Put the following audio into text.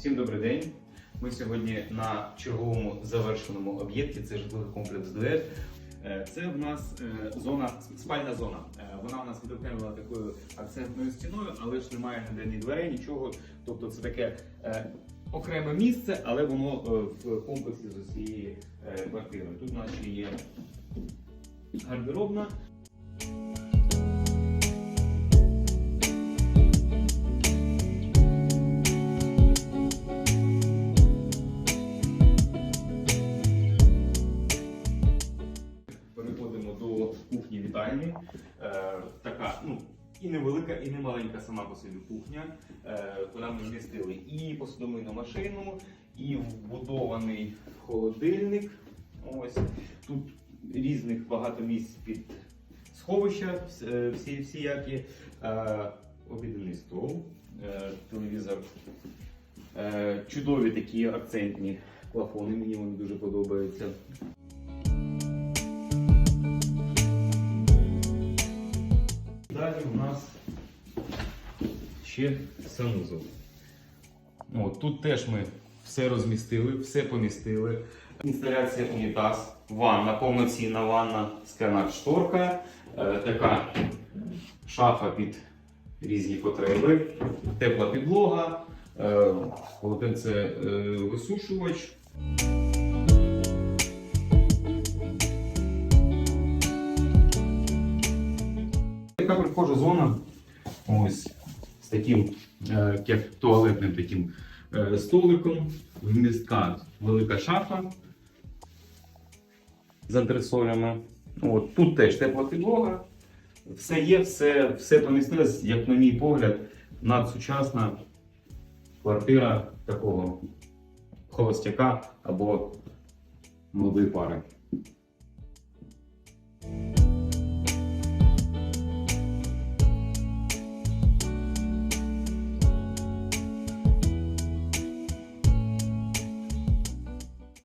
Всім добрий день. Ми сьогодні на черговому завершеному об'єкті. Це житловий комплекс Дует. Е, Це в нас е, зона, спальна зона. Е, Вона в нас відокремлена такою акцентною стіною, але ж немає ніде ні дверей, нічого. Тобто це таке окреме місце, але воно в комплексі з усією квартирою. Тут у нас ще є гардеробна. Вітальні. Е, така, ну, і невелика, і не маленька сама по собі кухня. Е, куди ми вмістили і посудомийну машину, і вбудований холодильник. Ось тут різних багато місць під сховища, е, всі, всіякі. Е, обідний стол, е, телевізор. Е, чудові такі акцентні плафони, мені вони дуже подобаються. Ще санузел. От, тут теж ми все розмістили, все помістили. Інсталяція унітаз, ванна, повноцінна ванна, скляна шторка, е, така шафа під різні потреби, тепла підлога, е, полотенце е, висушувач. Така прихожа зона. Ось таким е, як туалетним таким е, столиком. Вмістка велика шафа з антресолями. От, тут теж тепла підлога. Все є, все, все помістилось, як на мій погляд, надсучасна квартира такого холостяка або молодої пари.